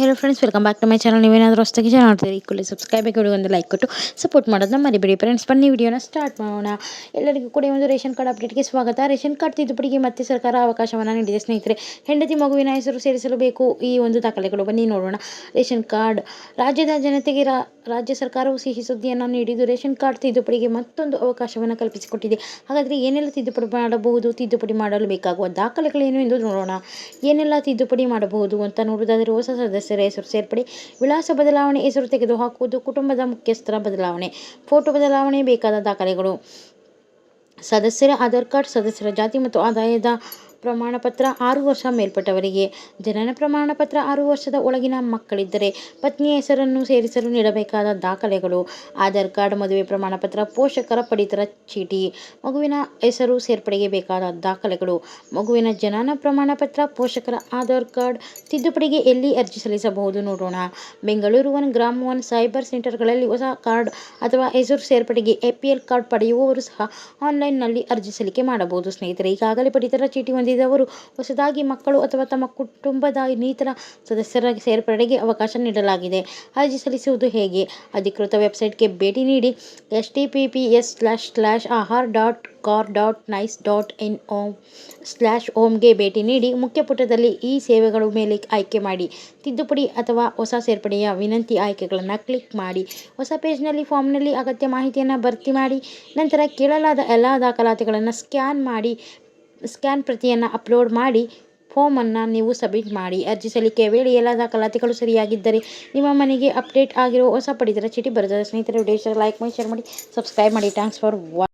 Hello friends welcome back to my channel ನೀವೇನಾದರೂ ಹೊಸದಾಗಿ channel ನೋಡ್ತೀರಿ ಈಕ್ವಲಿ ಸಬ್ಸ್ಕ್ರೈಬ್ ಆಗಿ ಒಂದು ಲೈಕ್ ಕೊಟ್ಟು ಸಪೋರ್ಟ್ ಮಾಡೋದನ್ನ ಮರಿಬೇಡಿ ಫ್ರೆಂಡ್ಸ್ ಬನ್ನಿ ವಿಡಿಯೋನ ಸ್ಟಾರ್ಟ್ ಮಾಡೋಣ. ಎಲ್ಲರಿಗೂ ಕೂಡ ಈ ಒಂದು ರೇಷನ್ ಕಾರ್ಡ್ ಅಪ್ಡೇಟ್ಗೆ ಸ್ವಾಗತ. ರೇಷನ್ ಕಾರ್ಡ್ ತಿದ್ದುಪಡಿಗೆ ಮತ್ತೆ ಸರ್ಕಾರ ಅವಕಾಶವನ್ನು ನೀಡಿದೆ. ಸ್ನೇಹಿತರೆ, ಹೆಂಡತಿ ಮಗುವಿನ ಹೆಸರು ಸೇರಿಸಲು ಬೇಕು ಈ ಒಂದು ದಾಖಲೆಗಳು. ಬನ್ನಿ ನೋಡೋಣ. ರೇಷನ್ ಕಾರ್ಡ್, ರಾಜ್ಯದ ಜನತೆಗೆ ರಾಜ್ಯ ಸರ್ಕಾರವು ಸಿಹಿ ಸುದ್ದಿಯನ್ನು ನೀಡಿದ್ದು, ರೇಷನ್ ಕಾರ್ಡ್ ತಿದ್ದುಪಡಿಗೆ ಮತ್ತೊಂದು ಅವಕಾಶವನ್ನು ಕಲ್ಪಿಸಿಕೊಟ್ಟಿದೆ. ಹಾಗಾದರೆ ಏನೆಲ್ಲ ತಿದ್ದುಪಡಿ ಮಾಡಬಹುದು? ತಿದ್ದುಪಡಿ ಮಾಡಲು ಬೇಕಾಗುವ ದಾಖಲೆಗಳೇನು ಎಂದು ನೋಡೋಣ. ಏನೆಲ್ಲ ತಿದ್ದುಪಡಿ ಮಾಡಬಹುದು ಅಂತ ನೋಡುವುದಾದರೆ ಹೊಸ ಸದಸ್ಯರ ಹೆಸರು ಸೇರ್ಪಡೆ, ವಿಳಾಸ ಬದಲಾವಣೆ, ಹೆಸರು ತೆಗೆದುಹಾಕುವುದು, ಕುಟುಂಬದ ಮುಖ್ಯಸ್ಥರ ಬದಲಾವಣೆ, ಫೋಟೋ ಬದಲಾವಣೆ ಬೇಕಾದ ದಾಖಲೆಗಳು. ಸದಸ್ಯರ ಆಧಾರ್ ಕಾರ್ಡ್, ಸದಸ್ಯರ ಜಾತಿ ಮತ್ತು ಆದಾಯದ ಪ್ರಮಾಣ ಪತ್ರ ಆರು ವರ್ಷ ಮೇಲ್ಪಟ್ಟವರಿಗೆ. ಜನನ ಪ್ರಮಾಣಪತ್ರ ಆರು ವರ್ಷದ ಒಳಗಿನ ಮಕ್ಕಳಿದ್ದರೆ ಪತ್ನಿಯ ಹೆಸರನ್ನು ಸೇರಿಸಲು ನೀಡಬೇಕಾದ ದಾಖಲೆಗಳು, ಆಧಾರ್ ಕಾರ್ಡ್, ಮದುವೆ ಪ್ರಮಾಣಪತ್ರ, ಪೋಷಕರ ಪಡಿತರ ಚೀಟಿ, ಮಗುವಿನ ಹೆಸರು ಸೇರ್ಪಡೆಗೆ ಬೇಕಾದ ದಾಖಲೆಗಳು. ಮಗುವಿನ ಜನನ ಪ್ರಮಾಣಪತ್ರ, ಪೋಷಕರ ಆಧಾರ್ ಕಾರ್ಡ್ ತಿದ್ದುಪಡಿಗೆ ಎಲ್ಲಿ ಅರ್ಜಿ ಸಲ್ಲಿಸಬಹುದು ನೋಡೋಣ. Bengaluru one gram one cyber ಸೆಂಟರ್ಗಳಲ್ಲಿ ಹೊಸ ಕಾರ್ಡ್ ಅಥವಾ ಹೆಸರು ಸೇರ್ಪಡೆಗೆ ಎ ಪಿ ಎಲ್ ಕಾರ್ಡ್ ಪಡೆಯುವವರು ಸಹ ಆನ್ಲೈನ್ನಲ್ಲಿ ಅರ್ಜಿ ಸಲ್ಲಿಕೆ ಮಾಡಬಹುದು. ಸ್ನೇಹಿತರೆ, ಈಗಾಗಲೇ ಪಡಿತರ ಚೀಟಿ ಹೊಂದಿದವರು ಹೊಸದಾಗಿ ಮಕ್ಕಳು ಅಥವಾ ತಮ್ಮ ಕುಟುಂಬದ ಇನ್ನಿತರ ಸದಸ್ಯರ ಸೇರ್ಪಡೆಗೆ ಅವಕಾಶ ನೀಡಲಾಗಿದೆ. ಅರ್ಜಿ ಸಲ್ಲಿಸುವುದು ಹೇಗೆ? ಅಧಿಕೃತ ವೆಬ್ಸೈಟ್ಗೆ ಭೇಟಿ ನೀಡಿ S T P P S slash slash Ahara dot kar dot nic dot in home slash ಓಮ್ಗೆ ಭೇಟಿ ನೀಡಿ ಮುಖ್ಯ ಪುಟದಲ್ಲಿ ಈ ಸೇವೆಗಳ ಮೇಲೆ ಆಯ್ಕೆ ಮಾಡಿ. ತಿದ್ದುಪಡಿ ಅಥವಾ ಹೊಸ ಸೇರ್ಪಡೆಯ ವಿನಂತಿ ಆಯ್ಕೆಗಳನ್ನು ಕ್ಲಿಕ್ ಮಾಡಿ. ಹೊಸ ಪೇಜ್ನಲ್ಲಿ, ಫಾರ್ಮ್ನಲ್ಲಿ ಅಗತ್ಯ ಮಾಹಿತಿಯನ್ನು ಭರ್ತಿ ಮಾಡಿ. ನಂತರ ಕೇಳಲಾದ ಎಲ್ಲ ದಾಖಲಾತಿಗಳನ್ನು ಸ್ಕ್ಯಾನ್ ಮಾಡಿ. ಸ್ಕ್ಯಾನ್ ಪ್ರತಿಯನ್ನು ಅಪ್ಲೋಡ್ ಮಾಡಿ ಫಾರ್ಮನ್ನು ನೀವು ಸಬ್ಮಿಟ್ ಮಾಡಿ. ಅರ್ಜಿ ಸಲ್ಲಿಕೆಯ ವೇಳೆ ಎಲ್ಲ ದಾಖಲಾತಿಗಳು ಸರಿಯಾಗಿದ್ದರೆ ನಿಮ್ಮ ಮನೆಗೆ ಅಪ್ಡೇಟ್ ಆಗಿರೋ ಹೊಸ ಪಡಿತರ ಚೀಟಿ ಬರುತ್ತದೆ. ಸ್ನೇಹಿತರೆ, ವಿಡಿಯೋ ಲೈಕ್ ಮಾಡಿ ಶೇರ್ ಮಾಡಿ ಸಬ್ಸ್ಕ್ರೈಬ್ ಮಾಡಿ. ಥ್ಯಾಂಕ್ಸ್ ಫಾರ್ ವಾ